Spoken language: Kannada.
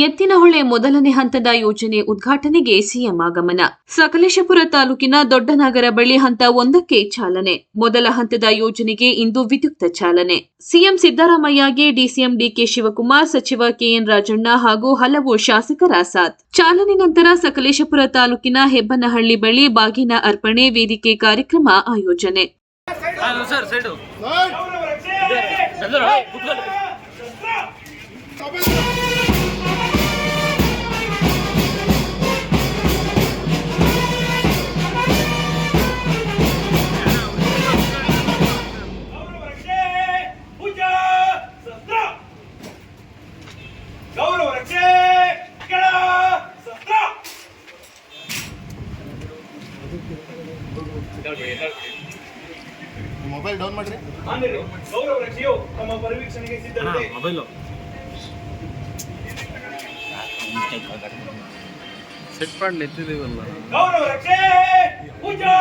ಎತ್ತಿನಹೊಳೆ ಮೊದಲನೇ ಹಂತದ ಯೋಜನೆ ಉದ್ಘಾಟನೆಗೆ ಸಿಎಂ ಆಗಮನ. ಸಕಲೇಶಪುರ ತಾಲೂಕಿನ ದೊಡ್ಡನಗರ ಬಳಿ ಹಂತ ಒಂದಕ್ಕೆ ಚಾಲನೆ. ಮೊದಲ ಹಂತದ ಯೋಜನೆಗೆ ಇಂದು ವಿದ್ಯುಕ್ತ ಚಾಲನೆ. ಸಿಎಂ ಸಿದ್ದರಾಮಯ್ಯಗೆ ಡಿಸಿಎಂ ಡಿಕೆ ಶಿವಕುಮಾರ್ ಸಚಿವ ಕೆಎನ್ ರಾಜಣ್ಣ ಹಾಗೂ ಹಲವು ಶಾಸಕರ ಸಾಥ್. ಚಾಲನೆ ನಂತರ ಸಕಲೇಶಪುರ ತಾಲೂಕಿನ ಹೆಬ್ಬನಹಳ್ಳಿ ಬಳಿ ಬಾಗಿನ ಅರ್ಪಣೆ ವೇದಿಕೆ ಕಾರ್ಯಕ್ರಮ ಆಯೋಜನೆ. ಮೊಬೈಲ್ ಡೌನ್ ಮಾಡ್ರಿ. ಪರಿವೀಕ್ಷಣೆಗೆ ಮೊಬೈಲು ಸೆಟ್ ಮಾಡಿ ನೆತ್ತಿದೀವಲ್ಲ ಗೌರವ ರಕ್ಷೆ. ಪೂಜಾ